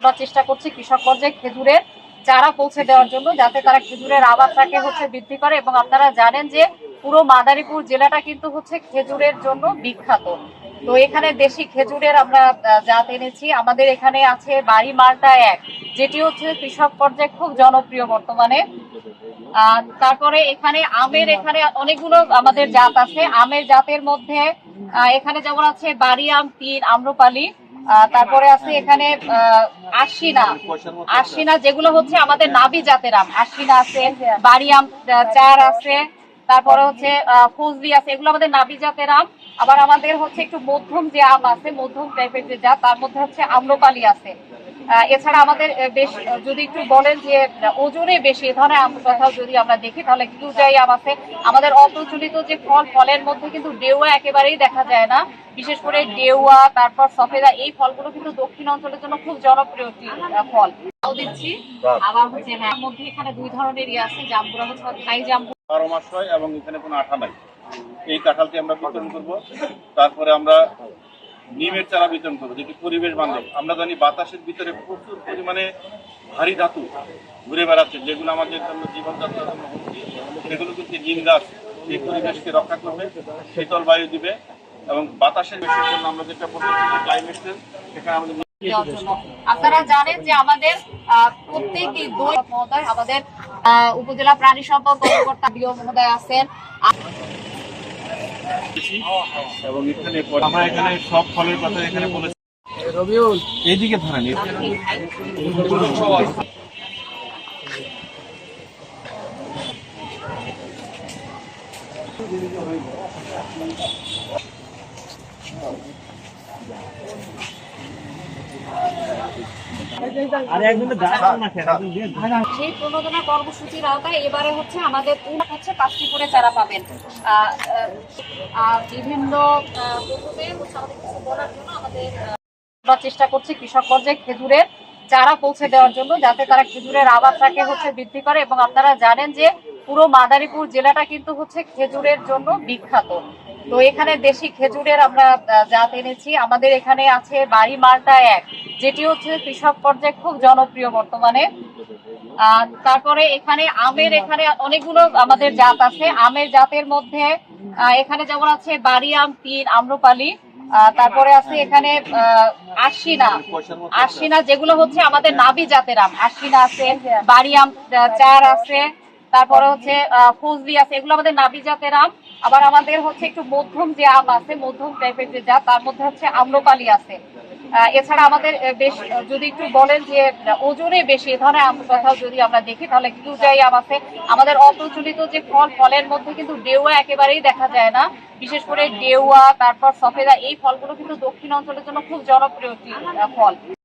আমরা চেষ্টা করছি কৃষক পর্যায়ে খেজুরের চারা পৌঁছে দেওয়ার জন্য, যাতে তারা খেজুরের আবাদটাকে হচ্ছে বৃদ্ধি করে এবং আপনারা জানেন যে পুরো মাদারীপুর জেলাটা কিন্তু হচ্ছে খেজুরের জন্য বিখ্যাত। তো এখানে দেশি খেজুরের আমরা জাত এনেছি। আমাদের এখানে আছে বাড়ি মালটা এক, যেটি হচ্ছে কৃষক পর্যায়ে খুব জনপ্রিয় বর্তমানে। তারপরে এখানে আমের এখানে অনেকগুলো আমাদের জাত আছে। আমের জাতের মধ্যে এখানে যেমন আছে বাড়ি আম তিন আম্রপালি। তারপরে আছে এখানে আশিনা। আশিনা যেগুলো হচ্ছে আমাদের নাবি জাতের আম। আশিনা আছে বাড়ি আম চার আছে, তারপরে হচ্ছে ফজলি আছে, এগুলো আমাদের নাবি জাতের আম। আবার আমাদের হচ্ছে একটু মধ্যম যে আম আছে, মধ্যম টাইপের যে জাত, তার মধ্যে হচ্ছে আম্রপালি আছে। এছাড়া আমাদের বেশ যদি একটু বলেন যে ওজনে বেশি এ ধরনের আম কোথাও যদি আমরা দেখি তাহলে কিউজাই আম আছে। আমাদের অপ্রচলিত যে ফল ফলের মধ্যে কিন্তু ডেউয়া একেবারেই দেখা যায় না। বিশেষ করে ডেউয়া তারপর সফেদা এই ফলগুলো কিন্তু দক্ষিণ অঞ্চলের জন্য খুব জনপ্রিয় একটি ফল। দিচ্ছি। আবার হচ্ছে হ্যাঁ মধ্যে এখানে দুই ধরনের ইয়ে আছে জাম্বুরা হচ্ছে থাই জাম্বু। বারো মাস হয় এবং এখানে কোনো আঠা নাই। এই কাঁঠালটি আমরা বিতরণ করব। তারপরে আমরা নিমের চারা বিতরণ করব, যেটি পরিবেশ বান্ধব। আমরা জানি বাতাসের ভিতরে প্রচুর পরিমাণে ভারী ধাতু ঘুরে বেড়াচ্ছে, যেগুলো আমাদের জন্য জীবনযাত্রার জন্য হুমকি সেগুলো কিন্তু নিম গাছ, এই পরিবেশকে রক্ষা করবে, শীতল বায়ু দিবে, এবং বাতাসের বেশির জন্য আমরা যেটা বলছি ক্লাইমেট চেঞ্জ সেখানে আমাদের আপনারা জানেন যে আমাদের প্রত্যেকই দই মহোদয় আমাদের উপজেলা প্রাণী সম্পদ কর্মকর্তা বিও মহোদয় আছেন। এবং এখানে আমরা এখানে সব ফলের কথা এখানে বলেছি। এইদিকে ধরেন সেই প্রণোদনা কর্মসূচির আওতায় এবারে হচ্ছে আমাদের উন হচ্ছে পাঁচটি করে চারা পাবেন আর বিভিন্ন প্রথমে হচ্ছে আমাদের কিছু বলার জন্য আমাদের আমরা চেষ্টা করছি কৃষক পর্যায়ে খেজুরের চারা পৌঁছে দেওয়ার জন্য যাতে তারা খেজুরের আবাদটাকে হচ্ছে বৃদ্ধি করে। এবং আপনারা জানেন যে পুরো মাদারীপুর জেলাটা কিন্তু হচ্ছে খেজুরের জন্য বিখ্যাত। তো এখানে দেশি খেজুরের আমরা জাত এনেছি। আমাদের এখানে আছে বাড়ি মালটা এক, যেটি হচ্ছে কৃষক পর্যায়ে খুব জনপ্রিয় বর্তমানে। তারপরে এখানে আমের এখানে অনেকগুলো আমাদের জাত আছে। আমের জাতের মধ্যে এখানে যেমন আছে বাড়ি আম তিন আম্রপালি তারপরে আছে এখানে আশিনা। আশিনা যেগুলো হচ্ছে আমাদের নাবি জাতের আম। আশিনা আছে, বাড়ি আম চার আছে। তারপরে হচ্ছে ফজলি আছে, এগুলো আমাদের নাবি জাতের আম। আবার আমাদের হচ্ছে একটু মধ্যম যে আম আছে, মধ্যম টাইপের যে জাত, তার মধ্যে হচ্ছে আম্রপালি আছে। এছাড়া আমাদের বেশ, যদি একটু বলেন যে ওজনে বেশি ধরনের আম কোথাও যদি আমরা দেখি, তাহলে কিউজাই আম আছে। আমাদের অপ্রচলিত যে ফল, ফলের মধ্যে কিন্তু ডেউয়া একেবারেই দেখা যায় না। বিশেষ করে ডেউয়া, তারপর সফেদা, এই ফলগুলো কিন্তু দক্ষিণ অঞ্চলের জন্য খুব জনপ্রিয় ফল।